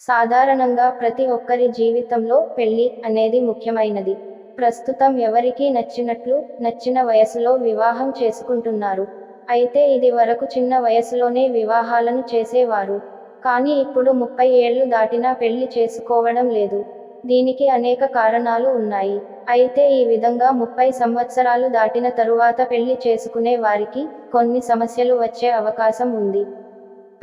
సాధారణంగా ప్రతి ఒక్కరి జీవితంలో పెళ్ళి అనేది ముఖ్యమైనది. ప్రస్తుతం ఎవరికీ నచ్చినట్లు నచ్చిన వయసులో వివాహం చేసుకుంటున్నారు. అయితే ఇది వరకు చిన్న వయసులోనే వివాహాలను చేసేవారు. కానీ ఇప్పుడు ముప్పై ఏళ్ళు దాటినా పెళ్ళి చేసుకోవడం లేదు. దీనికి అనేక కారణాలు ఉన్నాయి. అయితే ఈ విధంగా ముప్పై సంవత్సరాలు దాటిన తరువాత పెళ్ళి చేసుకునే వారికి కొన్ని సమస్యలు వచ్చే అవకాశం ఉంది.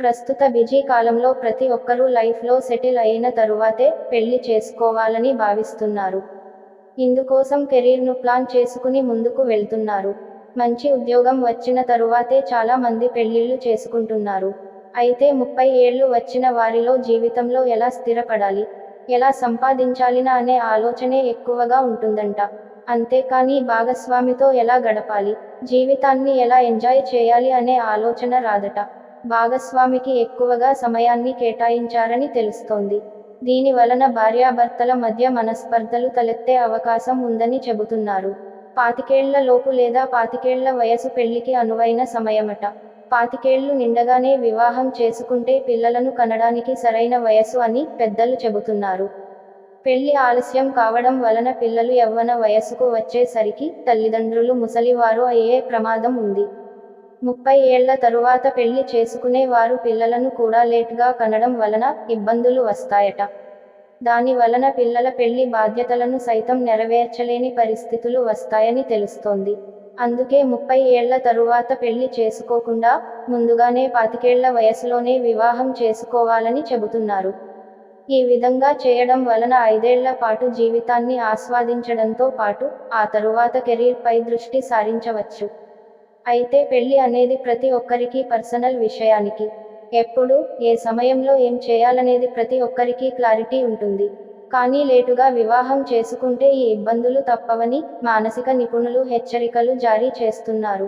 ప్రస్తుత బిజీ కాలంలో ప్రతి ఒక్కరూ లైఫ్లో సెటిల్ అయిన తరువాతే పెళ్ళి చేసుకోవాలని భావిస్తున్నారు. ఇందుకోసం కెరీర్ను ప్లాన్ చేసుకుని ముందుకు వెళ్తున్నారు. మంచి ఉద్యోగం వచ్చిన తరువాతే చాలా మంది పెళ్ళిళ్ళు చేసుకుంటున్నారు. అయితే ముప్పై ఏళ్ళు వచ్చిన వారిలో జీవితంలో ఎలా స్థిరపడాలి ఎలా సంపాదించాలినా అనే ఆలోచనే ఎక్కువగా ఉంటుందంట. అంతేకాని భాగస్వామితో ఎలా గడపాలి జీవితాన్ని ఎలా ఎంజాయ్ చేయాలి అనే ఆలోచన రాదట. భాగస్వామికి ఎక్కువగా సమయాన్ని కేటాయించారని తెలుస్తోంది. దీని వలన భార్యాభర్తల మధ్య మనస్పర్ధలు తలెత్తే అవకాశం ఉందని చెబుతున్నారు. పాతికేళ్ళ లోపు లేదా పాతికేళ్ళ వయసు పెళ్ళికి అనువైన సమయమట. పాతికేళ్ళు నిండగానే వివాహం చేసుకుంటే పిల్లలను కనడానికి సరైన వయసు అని పెద్దలు చెబుతున్నారు. పెళ్ళి ఆలస్యం కావడం వలన పిల్లలు యవ్వన వయసుకు వచ్చేసరికి తల్లిదండ్రులు ముసలివారు అయ్యే ప్రమాదం ఉంది. ముప్పై ఏళ్ళ తరువాత పెళ్ళి చేసుకునే వారు పిల్లలను కూడా లేట్గా కనడం వలన ఇబ్బందులు వస్తాయట. దాని వలన పిల్లల పెళ్ళి బాధ్యతలను సైతం నెరవేర్చలేని పరిస్థితులు వస్తాయని తెలుస్తోంది. అందుకే ముప్పై ఏళ్ళ తరువాత పెళ్ళి చేసుకోకుండా ముందుగానే పాతికేళ్ళ వయసులోనే వివాహం చేసుకోవాలని చెబుతున్నారు. ఈ విధంగా చేయడం వలన ఐదేళ్ళ పాటు జీవితాన్ని ఆస్వాదించడంతో పాటు ఆ తరువాత కెరీర్పై దృష్టి సారించవచ్చు. అయితే పెళ్ళి అనేది ప్రతి ఒక్కరికి పర్సనల్ విషయానికి ఎప్పుడు ఏ సమయంలో ఏం చేయాలనేది ప్రతి ఒక్కరికి క్లారిటీ ఉంటుంది. కానీ లేటుగా వివాహం చేసుకుంటే ఈ ఇబ్బందులు తప్పవని మానసిక నిపుణులు హెచ్చరికలు జారీ చేస్తున్నారు.